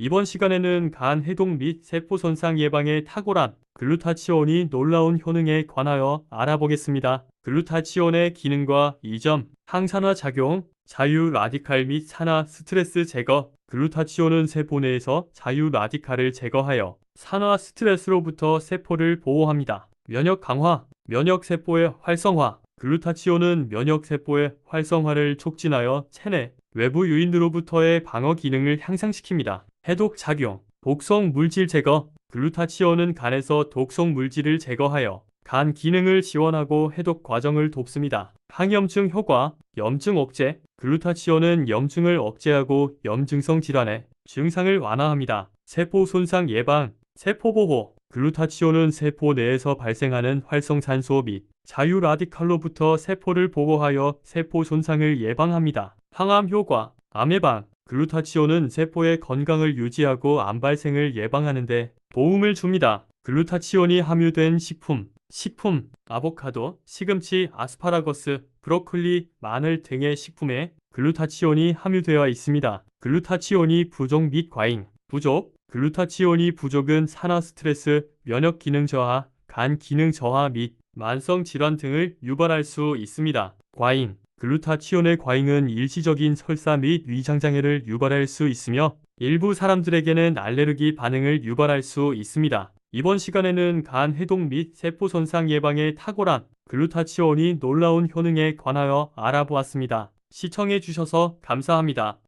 이번 시간에는 간 해독 및 세포 손상 예방에 탁월한 글루타치온이 놀라운 효능에 관하여 알아보겠습니다. 글루타치온의 기능과 이점, 항산화 작용, 자유 라디칼 및 산화 스트레스 제거, 글루타치온은 세포 내에서 자유 라디칼을 제거하여 산화 스트레스로부터 세포를 보호합니다. 면역 강화, 면역 세포의 활성화, 글루타치온은 면역 세포의 활성화를 촉진하여 체내, 외부 유인으로부터의 방어 기능을 향상시킵니다. 해독 작용, 독성 물질 제거, 글루타치온은 간에서 독성 물질을 제거하여 간 기능을 지원하고 해독 과정을 돕습니다. 항염증 효과, 염증 억제, 글루타치온은 염증을 억제하고 염증성 질환의 증상을 완화합니다. 세포 손상 예방, 세포 보호, 글루타치온은 세포 내에서 발생하는 활성산소 및 자유 라디칼로부터 세포를 보호하여 세포 손상을 예방합니다. 항암 효과, 암 예방, 글루타치온은 세포의 건강을 유지하고 암 발생을 예방하는 데 도움을 줍니다. 글루타치온이 함유된 식품, 식품, 아보카도, 시금치, 아스파라거스, 브로콜리, 마늘 등의 식품에 글루타치온이 함유되어 있습니다. 글루타치온이 부족 및 과잉, 부족, 글루타치온이 부족은 산화 스트레스, 면역 기능 저하, 간 기능 저하 및 만성 질환 등을 유발할 수 있습니다. 과잉, 글루타치온의 과잉은 일시적인 설사 및 위장 장애를 유발할 수 있으며 일부 사람들에게는 알레르기 반응을 유발할 수 있습니다. 이번 시간에는 간 해독 및 세포 손상 예방에 탁월한 글루타치온이 놀라운 효능에 관하여 알아보았습니다. 시청해 주셔서 감사합니다.